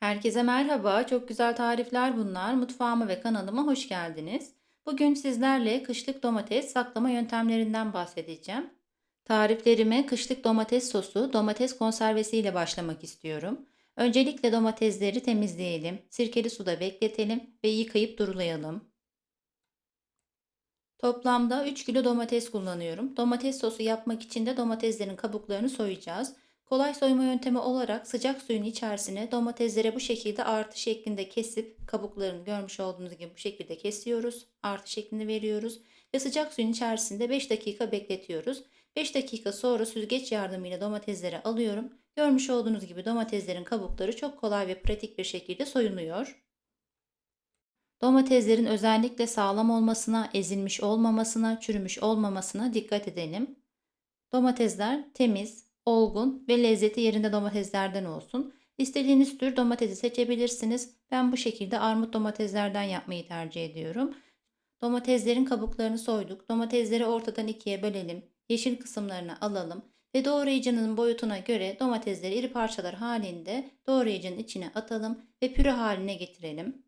Herkese merhaba, çok güzel tarifler bunlar. Mutfağıma ve kanalıma hoş geldiniz. Bugün sizlerle kışlık domates saklama yöntemlerinden bahsedeceğim. Tariflerime kışlık domates sosu, domates konservesi ile başlamak istiyorum. Öncelikle domatesleri temizleyelim, sirkeli suda bekletelim ve yıkayıp durulayalım. Toplamda 3 kilo domates kullanıyorum. Domates sosu yapmak için de domateslerin kabuklarını soyacağız. Kolay soyma yöntemi olarak sıcak suyun içerisine domateslere bu şekilde artı şeklinde kesip kabuklarını görmüş olduğunuz gibi bu şekilde kesiyoruz. Artı şeklini veriyoruz ve sıcak suyun içerisinde 5 dakika bekletiyoruz. 5 dakika sonra süzgeç yardımıyla domatesleri alıyorum. Görmüş olduğunuz gibi domateslerin kabukları çok kolay ve pratik bir şekilde soyuluyor. Domateslerin özellikle sağlam olmasına, ezilmiş olmamasına, çürümüş olmamasına dikkat edelim. Domatesler temiz, olgun ve lezzeti yerinde domateslerden olsun. İstediğiniz tür domatesi seçebilirsiniz. Ben bu şekilde armut domateslerden yapmayı tercih ediyorum. Domateslerin kabuklarını soyduk. Domatesleri ortadan ikiye bölelim. Yeşil kısımlarını alalım ve doğrayıcının boyutuna göre domatesleri iri parçalar halinde doğrayıcının içine atalım ve püre haline getirelim.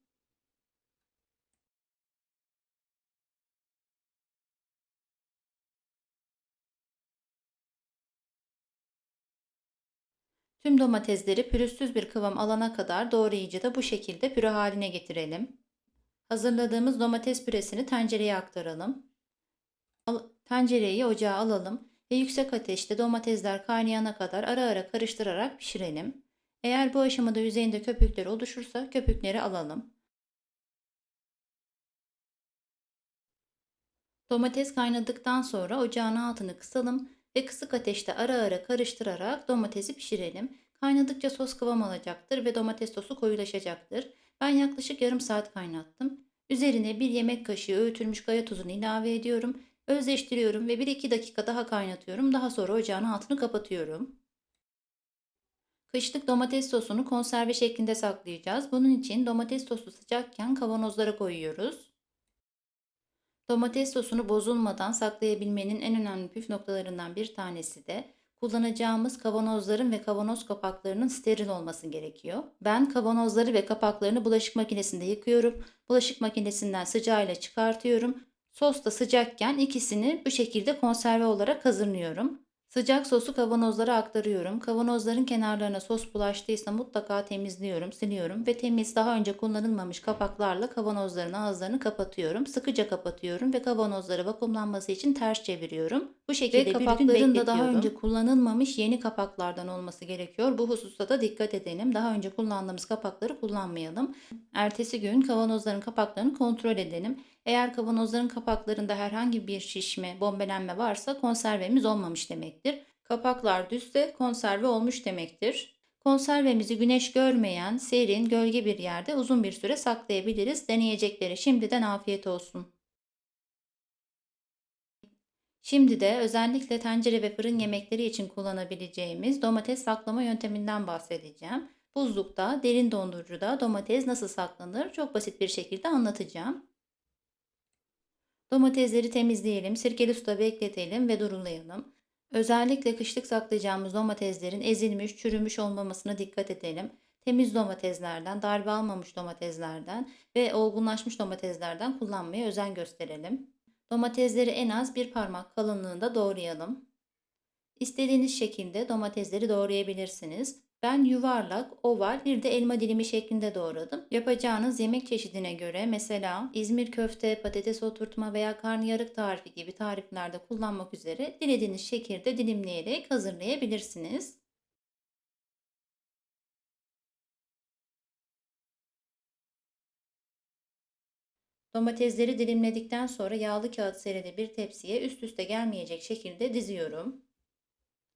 Tüm domatesleri pürüzsüz bir kıvam alana kadar doğrayıcıda bu şekilde püre haline getirelim. Hazırladığımız domates püresini tencereye aktaralım. Tencereyi ocağa alalım ve yüksek ateşte domatesler kaynayana kadar ara ara karıştırarak pişirelim. Eğer bu aşamada yüzeyinde köpükler oluşursa köpükleri alalım. Domates kaynadıktan sonra ocağın altını kısalım ve kısık ateşte ara ara karıştırarak domatesi pişirelim. Kaynadıkça sos kıvam alacaktır ve domates sosu koyulaşacaktır. Ben yaklaşık yarım saat kaynattım. Üzerine bir yemek kaşığı öğütülmüş kaya tuzunu ilave ediyorum. Özleştiriyorum ve 1-2 dakika daha kaynatıyorum. Daha sonra ocağın altını kapatıyorum. Kışlık domates sosunu konserve şeklinde saklayacağız. Bunun için domates sosu sıcakken kavanozlara koyuyoruz. Domates sosunu bozulmadan saklayabilmenin en önemli püf noktalarından bir tanesi de kullanacağımız kavanozların ve kavanoz kapaklarının steril olması gerekiyor. Ben kavanozları ve kapaklarını bulaşık makinesinde yıkıyorum. Bulaşık makinesinden sıcağıyla çıkartıyorum. Sos da sıcakken ikisini bu şekilde konserve olarak hazırlıyorum. Sıcak sosu kavanozlara aktarıyorum. Kavanozların kenarlarına sos bulaştıysa mutlaka temizliyorum, siliyorum ve temiz daha önce kullanılmamış kapaklarla kavanozların ağızlarını kapatıyorum. Sıkıca kapatıyorum ve kavanozları vakumlanması için ters çeviriyorum. Bu şekilde ve kapakların da daha önce kullanılmamış yeni kapaklardan olması gerekiyor. Bu hususta da dikkat edelim. Daha önce kullandığımız kapakları kullanmayalım. Ertesi gün kavanozların kapaklarını kontrol edelim. Eğer kavanozların kapaklarında herhangi bir şişme, bombelenme varsa konservemiz olmamış demektir. Kapaklar düzse konserve olmuş demektir. Konservemizi güneş görmeyen, serin, gölge bir yerde uzun bir süre saklayabiliriz. Deneyecekleri şimdiden afiyet olsun. Şimdi de özellikle tencere ve fırın yemekleri için kullanabileceğimiz domates saklama yönteminden bahsedeceğim. Buzlukta, derin dondurucuda domates nasıl saklanır çok basit bir şekilde anlatacağım. Domatesleri temizleyelim, sirkeli suda bekletelim ve durulayalım. Özellikle kışlık saklayacağımız domateslerin ezilmiş, çürümüş olmamasına dikkat edelim. Temiz domateslerden, darbe almamış domateslerden ve olgunlaşmış domateslerden kullanmaya özen gösterelim. Domatesleri en az bir parmak kalınlığında doğrayalım. İstediğiniz şekilde domatesleri doğrayabilirsiniz. Ben yuvarlak, oval bir de elma dilimi şeklinde doğradım. Yapacağınız yemek çeşidine göre mesela İzmir köfte, patates oturtma veya karnıyarık tarifi gibi tariflerde kullanmak üzere dilediğiniz şekilde dilimleyerek hazırlayabilirsiniz. Domatesleri dilimledikten sonra yağlı kağıt serili bir tepsiye üst üste gelmeyecek şekilde diziyorum.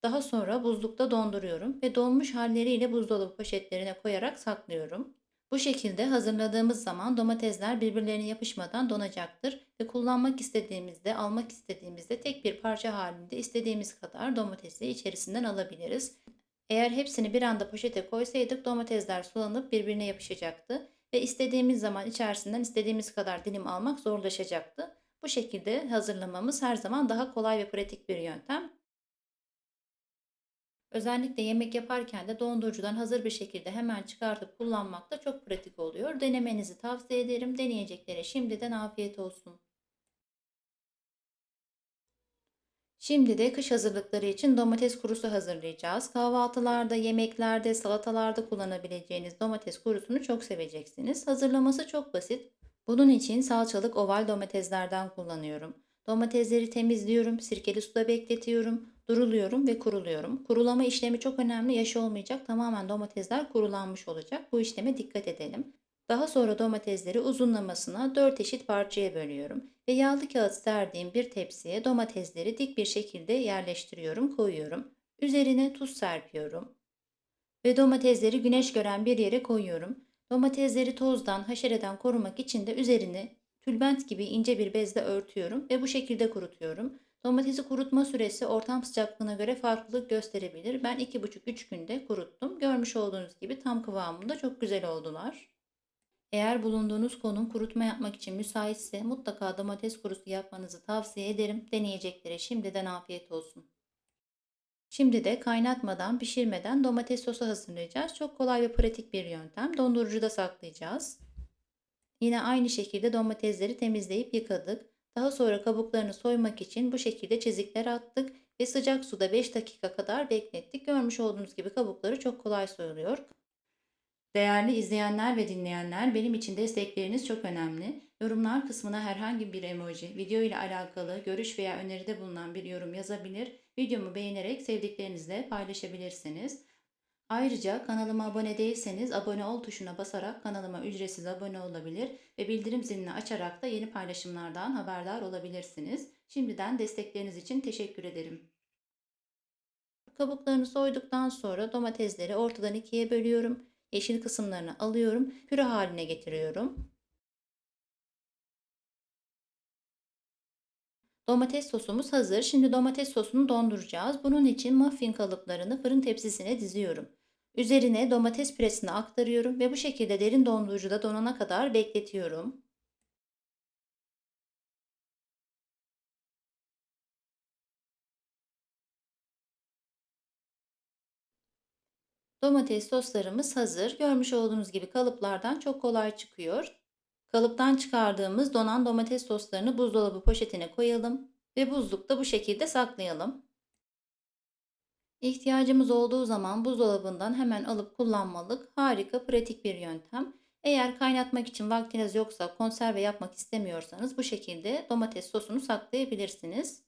Daha sonra buzlukta donduruyorum ve donmuş halleriyle buzdolabı poşetlerine koyarak saklıyorum. Bu şekilde hazırladığımız zaman domatesler birbirlerine yapışmadan donacaktır ve kullanmak istediğimizde, almak istediğimizde tek bir parça halinde istediğimiz kadar domatesi içerisinden alabiliriz. Eğer hepsini bir anda poşete koysaydık domatesler sulanıp birbirine yapışacaktı ve istediğimiz zaman içerisinden istediğimiz kadar dilim almak zorlaşacaktı. Bu şekilde hazırlamamız her zaman daha kolay ve pratik bir yöntem. Özellikle yemek yaparken de dondurucudan hazır bir şekilde hemen çıkartıp kullanmak da çok pratik oluyor. Denemenizi tavsiye ederim. Deneyeceklere şimdiden afiyet olsun. Şimdi de kış hazırlıkları için domates kurusu hazırlayacağız. Kahvaltılarda, yemeklerde, salatalarda kullanabileceğiniz domates kurusunu çok seveceksiniz. Hazırlaması çok basit. Bunun için salçalık oval domateslerden kullanıyorum. Domatesleri temizliyorum, sirkeli suda bekletiyorum, duruluyorum ve kuruluyorum. Kurulama işlemi çok önemli, yaş olmayacak. Tamamen domatesler kurulanmış olacak. Bu işleme dikkat edelim. Daha sonra domatesleri uzunlamasına 4 eşit parçaya bölüyorum ve yağlı kağıt serdiğim bir tepsiye domatesleri dik bir şekilde yerleştiriyorum, koyuyorum. Üzerine tuz serpiyorum ve domatesleri güneş gören bir yere koyuyorum. Domatesleri tozdan, haşereden korumak için de üzerini tülbent gibi ince bir bezle örtüyorum ve bu şekilde kurutuyorum. Domatesi kurutma süresi ortam sıcaklığına göre farklılık gösterebilir. Ben 2,5-3 günde kuruttum. Görmüş olduğunuz gibi tam kıvamında çok güzel oldular. Eğer bulunduğunuz konum kurutma yapmak için müsaitse mutlaka domates kurusu yapmanızı tavsiye ederim. Deneyeceklere şimdiden afiyet olsun. Şimdi de kaynatmadan, pişirmeden domates sosu hazırlayacağız. Çok kolay ve pratik bir yöntem. Dondurucuda saklayacağız. Yine aynı şekilde domatesleri temizleyip yıkadık. Daha sonra kabuklarını soymak için bu şekilde çizikler attık ve sıcak suda 5 dakika kadar beklettik. Görmüş olduğunuz gibi kabukları çok kolay soyuluyor. Değerli izleyenler ve dinleyenler, benim için destekleriniz çok önemli. Yorumlar kısmına herhangi bir emoji, video ile alakalı görüş veya öneride bulunan bir yorum yazabilir, videomu beğenerek sevdiklerinizle paylaşabilirsiniz. Ayrıca kanalıma abone değilseniz abone ol tuşuna basarak kanalıma ücretsiz abone olabilir ve bildirim zilini açarak da yeni paylaşımlardan haberdar olabilirsiniz. Şimdiden destekleriniz için teşekkür ederim. Kabuklarını soyduktan sonra domatesleri ortadan ikiye bölüyorum. Yeşil kısımlarını alıyorum, püre haline getiriyorum. Domates sosumuz hazır. Şimdi domates sosunu donduracağız. Bunun için muffin kalıplarını fırın tepsisine diziyorum. Üzerine domates püresini aktarıyorum ve bu şekilde derin dondurucuda donana kadar bekletiyorum. Domates soslarımız hazır. Görmüş olduğunuz gibi kalıplardan çok kolay çıkıyor. Kalıptan çıkardığımız donan domates soslarını buzdolabı poşetine koyalım ve buzlukta bu şekilde saklayalım. İhtiyacımız olduğu zaman buzdolabından hemen alıp kullanmalık harika pratik bir yöntem. Eğer kaynatmak için vaktiniz yoksa konserve yapmak istemiyorsanız bu şekilde domates sosunu saklayabilirsiniz.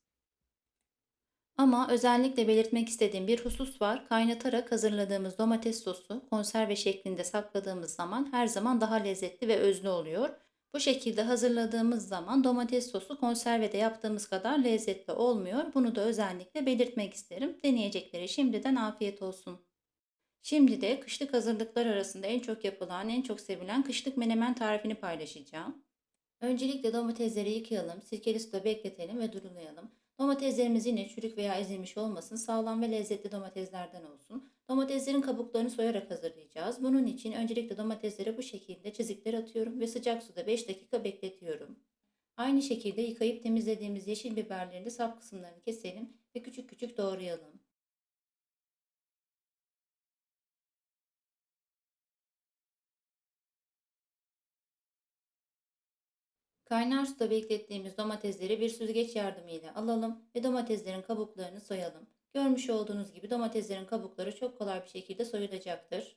Ama özellikle belirtmek istediğim bir husus var. Kaynatarak hazırladığımız domates sosu konserve şeklinde sakladığımız zaman her zaman daha lezzetli ve özlü oluyor. Bu şekilde hazırladığımız zaman domates sosu konservede yaptığımız kadar lezzetli olmuyor. Bunu da özellikle belirtmek isterim. Deneyecekleri şimdiden afiyet olsun. Şimdi de kışlık hazırlıklar arasında en çok yapılan, en çok sevilen kışlık menemen tarifini paylaşacağım. Öncelikle domatesleri yıkayalım, sirkeli suda bekletelim ve durulayalım. Domateslerimiz yine çürük veya ezilmiş olmasın, sağlam ve lezzetli domateslerden olsun. Domateslerin kabuklarını soyarak hazırlayacağız. Bunun için öncelikle domatesleri bu şekilde çizikler atıyorum ve sıcak suda 5 dakika bekletiyorum. Aynı şekilde yıkayıp temizlediğimiz yeşil biberlerin de sap kısımlarını keselim ve küçük küçük doğrayalım. Kaynar suda beklettiğimiz domatesleri bir süzgeç yardımıyla alalım ve domateslerin kabuklarını soyalım. Görmüş olduğunuz gibi domateslerin kabukları çok kolay bir şekilde soyulacaktır.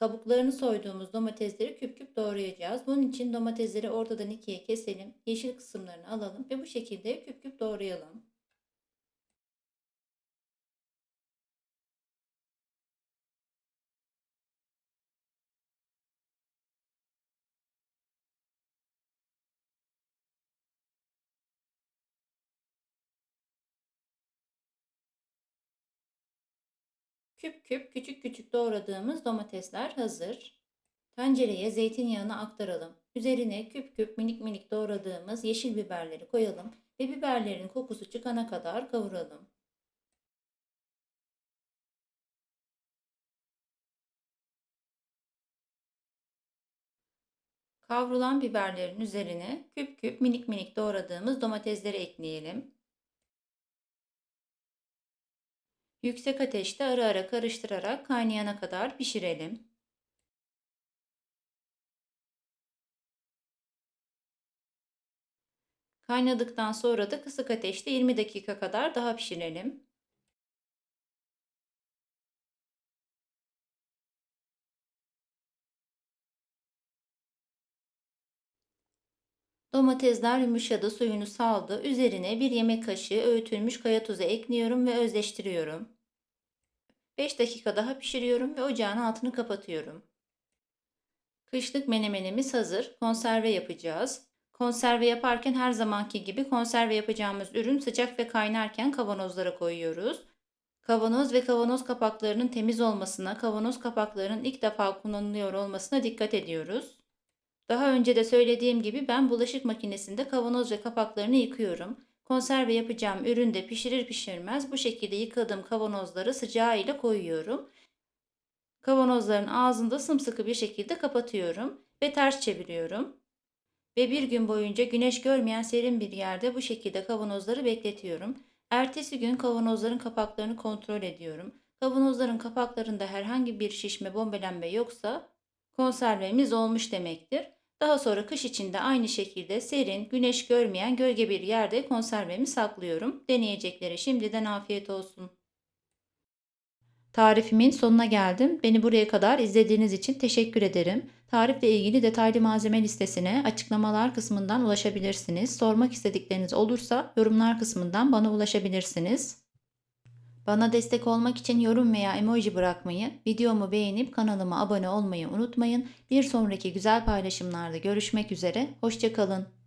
Kabuklarını soyduğumuz domatesleri küp küp doğrayacağız. Bunun için domatesleri ortadan ikiye keselim. Yeşil kısımlarını alalım ve bu şekilde küp küp doğrayalım. Küp küp küçük küçük doğradığımız domatesler hazır. Tencereye zeytinyağını aktaralım. Üzerine küp küp minik minik doğradığımız yeşil biberleri koyalım ve biberlerin kokusu çıkana kadar kavuralım. Kavrulan biberlerin üzerine küp küp minik minik doğradığımız domatesleri ekleyelim. Yüksek ateşte ara ara karıştırarak kaynayana kadar pişirelim. Kaynadıktan sonra da kısık ateşte 20 dakika kadar daha pişirelim. Domatesler yumuşadı, suyunu saldı. Üzerine bir yemek kaşığı öğütülmüş kaya tuzu ekliyorum ve özleştiriyorum. 5 dakika daha pişiriyorum ve ocağın altını kapatıyorum. Kışlık menemenimiz hazır. Konserve yapacağız. Konserve yaparken her zamanki gibi konserve yapacağımız ürün sıcak ve kaynarken kavanozlara koyuyoruz. Kavanoz ve kavanoz kapaklarının temiz olmasına, kavanoz kapaklarının ilk defa kullanılıyor olmasına dikkat ediyoruz. Daha önce de söylediğim gibi ben bulaşık makinesinde kavanoz ve kapaklarını yıkıyorum. Konserve yapacağım üründe pişirir pişirmez bu şekilde yıkadığım kavanozları sıcağı ile koyuyorum. Kavanozların ağzını da sımsıkı bir şekilde kapatıyorum ve ters çeviriyorum. Ve bir gün boyunca güneş görmeyen serin bir yerde bu şekilde kavanozları bekletiyorum. Ertesi gün kavanozların kapaklarını kontrol ediyorum. Kavanozların kapaklarında herhangi bir şişme, bombelenme yoksa konservemiz olmuş demektir. Daha sonra kış içinde aynı şekilde serin, güneş görmeyen gölge bir yerde konservemi saklıyorum. Deneyeceklere şimdiden afiyet olsun. Tarifimin sonuna geldim. Beni buraya kadar izlediğiniz için teşekkür ederim. Tarifle ilgili detaylı malzeme listesine açıklamalar kısmından ulaşabilirsiniz. Sormak istedikleriniz olursa yorumlar kısmından bana ulaşabilirsiniz. Bana destek olmak için yorum veya emoji bırakmayı, videomu beğenip kanalıma abone olmayı unutmayın. Bir sonraki güzel paylaşımlarda görüşmek üzere. Hoşçakalın.